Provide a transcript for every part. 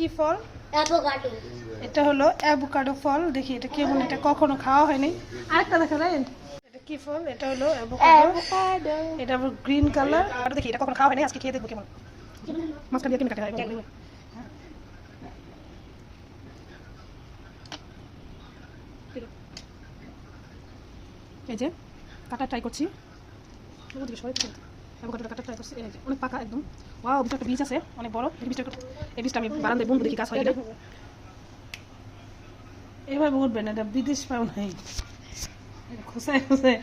কি ফল? অ্যাভোকাডো। এটা হলো অ্যাভোকাডো ফল। দেখি এটা কেমন এটা কখনো খাওয়া হয়নি। আরেকটা দেখা যায় এটা কি ফল? এটা হলো অ্যাভোকাডো। এটা আবার গ্রিন কালার। আর দেখি এটা কখনো খাওয়া হয়নি? আজকে খেয়ে দেখব কেমন। মাঝখান দিয়ে কেমন কাটা হয় এই যে কাটা ট্রাই করছি। ওদিকে সবাই থেকে অ্যাভোকাডোটা কাটা ট্রাই করছি অনেক পাকা একদম। ওয়াও ভিতরে একটা বীজ আছে অনেক বড়। এই বীজটা এই বীজটা আমি বারান্দায় বন্ধু দেখি কাজ হয়। এভাবে উঠবে না এটা বিদেশ পাও নাই। খুসায় খুসায়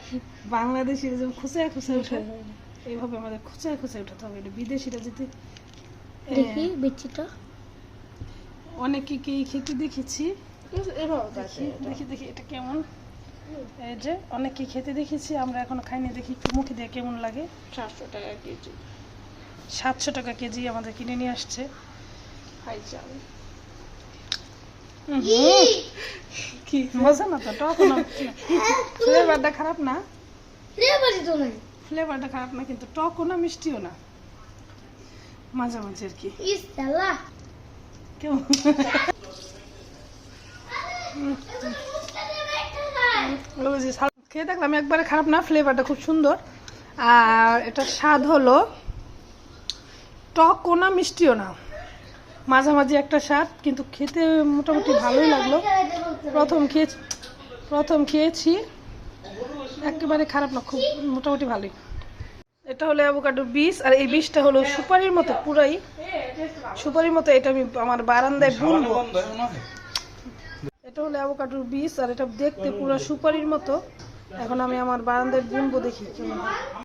বাংলাদেশিরা যেমন খুসায় খুসায় উঠে এইভাবে আমাদের খুচায় খুচায় উঠাতে হবে। এটা বিদেশিরা যদি দেখি বিচিটা অনেকে খেতে দেখেছি? দেখি দেখি এটা কেমন? এই যে অনেকে খেতে দেখেছি আমরা এখনও খাইনি দেখি একটু মুখে দিয়ে কেমন লাগে। সাতশো টাকা কেজি। সাতশো টাকা কেজি আমাদের কিনে নিয়ে আসছে। কি মজা না তো টক না ফ্লেভারটা খারাপ না? ফ্লেভারই তো নাই। ফ্লেভারটা খারাপ না কিন্তু টকও না মিষ্টিও না। মাঝামাঝি আর কি। কেমন? খেয়ে দেখলাম একবারে খারাপ না ফ্লেভারটা খুব সুন্দর। আর এটা স্বাদ হলো টকও না মিষ্টিও না। মাঝামাঝি একটা স্বাদ কিন্তু খেতে মোটামুটি ভালোই লাগল। প্রথম খেয়েছি প্রথম খেয়েছি একেবারে খারাপ না খুব মোটামুটি ভালোই। এটা হলো অ্যাভোকাডো বীজ আর এই বীজটা হলো সুপারির মতো পুরাই। সুপারির মতো এটা আমি আমার বারান্দায় বুনবো। এটা হলো অ্যাভোকাডোর বীজ আর এটা দেখতে পুরো সুপারির মতো এখন আমি আমার বারান্দায় বুনবো দেখি কেমন।